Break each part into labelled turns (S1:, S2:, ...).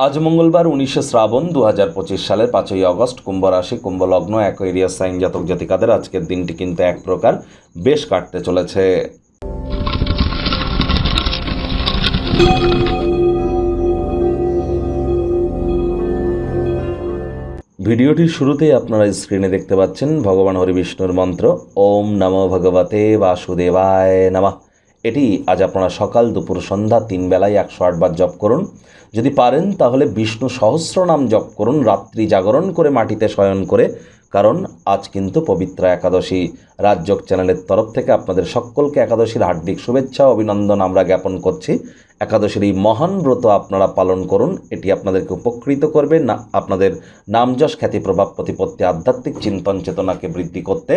S1: আজ মঙ্গলবার উনিশে শ্রাবণ দু হাজার পঁচিশ সালের পাঁচই আগস্ট কুম্ভ রাশি কুম্ভ লগ্ন অ্যাকোয়েরিয়াস সাইন জাতক জাতিকাদের আজকের দিনটি কিন্তু এক প্রকার বেশ কাটতে চলেছে। ভিডিওটির শুরুতেই আপনারা স্ক্রিনে দেখতে পাচ্ছেন ভগবান হরিবিষ্ণুর মন্ত্র, ওম নমো ভগবতে বাসুদেবায় নমঃ। এটি আজ আপনারা সকাল দুপুর সন্ধ্যা তিন বেলায় একশো আটবার জপ করুন। যদি পারেন, তাহলে বিষ্ণু সহস্র নাম জপ করুন, রাত্রি জাগরণ করে মাটিতে শয়ন করে, কারণ আজ কিন্তু পবিত্র একাদশী। রাজযোগ চ্যানেলের তরফ থেকে আপনাদের সকলকে একাদশীর হার্দিক শুভেচ্ছা, অভিনন্দন আমরা জ্ঞাপন করছি। একাদশীর এই মহান ব্রত আপনারা পালন করুন। এটি আপনাদেরকে উপকৃত করবে। না, আপনাদের নামযশ খ্যাতি প্রভাব প্রতিপত্তি আধ্যাত্মিক চিন্তন চেতনাকে বৃদ্ধি করতে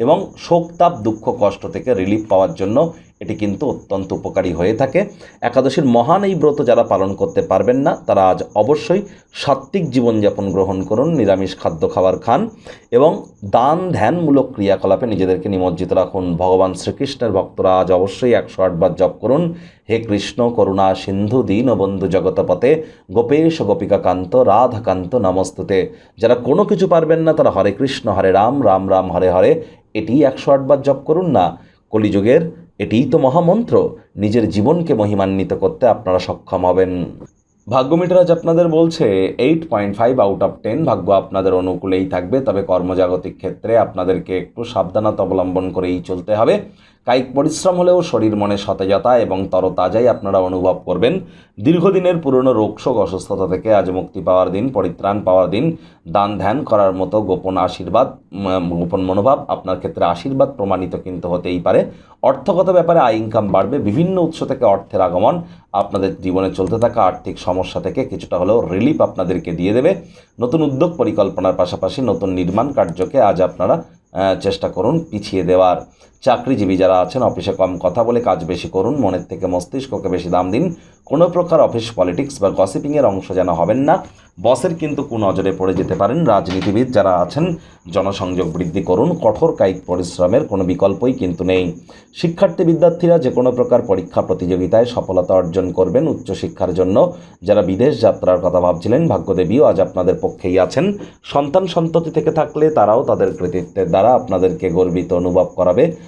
S1: এবং শোক, তাপ, দুঃখ, কষ্ট থেকে রিলিফ পাওয়ার জন্য এটি কিন্তু অত্যন্ত উপকারী হয়ে থাকে। একাদশীর মহান এই ব্রত যারা পালন করতে পারবেন না, তারা আজ অবশ্যই সাত্ত্বিক জীবনযাপন গ্রহণ করুন, নিরামিষ খাদ্য খাবার খান এবং দান ধ্যানমূলক ক্রিয়াকলাপে নিজেদেরকে নিমজ্জিত রাখুন। ভগবান শ্রীকৃষ্ণের ভক্তরা আজ অবশ্যই একশো আটবার জপ করুন। হে কৃষ্ণ করুণা সিন্ধু দীন বন্ধু জগতপতে গোপেশ গোপিকাকান্ত, রাধাকান্ত নমস্তুতে। যারা কোনো কিছু পারবেন না, তারা হরে কৃষ্ণ, হরে রাম রাম রাম, হরে হরে। এটি একশো আটবার জপ করুন না। কলিযুগের এটিই তো মহামন্ত্র। নিজের জীবনকে মহিমান্বিত করতে আপনারা সক্ষম হবেন। ভাগ্যমিটার আজ আপনাদের বলছে eight point five out of ten ভাগ্য আপনাদের অনুকূলেই থাকবে, তবে কর্মজাগতিক ক্ষেত্রে আপনাদেরকে একটু সাবধানতা অবলম্বন করেই চলতে হবে। কায়িক পরিশ্রম হলেও শরীর মনে সতেজতা এবং তরতাজাই আপনারা অনুভব করবেন। দীর্ঘদিনের পুরনো রোগশোক অসুস্থতা থেকে আজ মুক্তি পাওয়ার দিন, পরিত্রাণ পাওয়ার দিন, দান ধ্যান করার মতো গোপন আশীর্বাদ গোপন মনোভাব আপনার ক্ষেত্রে আশীর্বাদ প্রমাণিত কিন্তু হতেই পারে। অর্থগত ব্যাপারে আয় ইনকাম বাড়বে, বিভিন্ন উৎস থেকে অর্থের আগমন, আপনাদের জীবনে চলতে থাকা আর্থিক সমস্যা থেকে কিছুটা হলেও রিলিফ আপনাদেরকে দিয়ে দেবে। নতুন উদ্যোগ পরিকল্পনার পাশাপাশি নতুন নির্মাণ কার্যকে আজ আপনারা চেষ্টা করুন পিছিয়ে দেওয়ার। চাকরিজীবী যারা আছেন, অফিসে কম কথা বলে কাজ বেশি করুন, মনের থেকে মস্তিষ্ককে বেশি দাম দিন। কোনো প্রকার অফিস পলিটিক্স বা গসিপিংয়ের অংশ যেন হবেন না। বসের কিন্তু নজরে পড়ে যেতে পারেন। রাজনীতিবিদ যারা আছেন, জনসংযোগ বৃদ্ধি করুন। কঠোর কায়িক পরিশ্রমের কোনো বিকল্পই কিন্তু নেই। শিক্ষার্থী বিদ্যার্থীরা যে কোনো প্রকার পরীক্ষা প্রতিযোগিতায় সফলতা অর্জন করবেন উচ্চশিক্ষার জন্য। যারা বিদেশ যাত্রার কথা ভাবছিলেন, ভাগ্যদেবীও আজ আপনাদের পক্ষেই আছেন। সন্তান সন্ততি থেকে থাকলে তারাও তাদের কৃতিত্বের দ্বারা আপনাদেরকে গর্বিত অনুভব করাবে।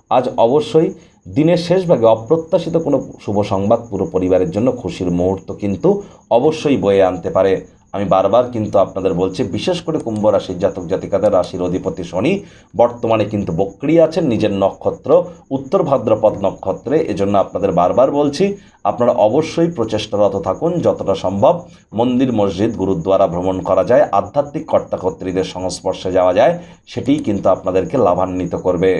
S1: আজ অবশ্যই দিনের শেষ ভাগে অপ্রত্যাশিত কোনো শুভ সংবাদ পুরো পরিবারের জন্য খুশির মুহূর্ত কিন্তু অবশ্যই বয়ে আনতে পারে। আমি বারবার কিন্তু আপনাদের বলছি, বিশেষ করে কুম্ভ রাশির জাতক জাতিকাদের রাশির অধিপতি শনি বর্তমানে কিন্তু বক্রি আছেন নিজের নক্ষত্র, উত্তর ভাদ্রপদ নক্ষত্রে। এজন্য আপনাদের বারবার বলছি, আপনারা অবশ্যই প্রচেষ্টারত থাকুন যতটা সম্ভব। মন্দির, মসজিদ, গুরুদ্বারা ভ্রমণ করা যায়, আধ্যাত্মিক কর্তাকর্ত্রীদের সংস্পর্শে যাওয়া যায়, সেটিই কিন্তু আপনাদেরকে লাভান্বিত করবে।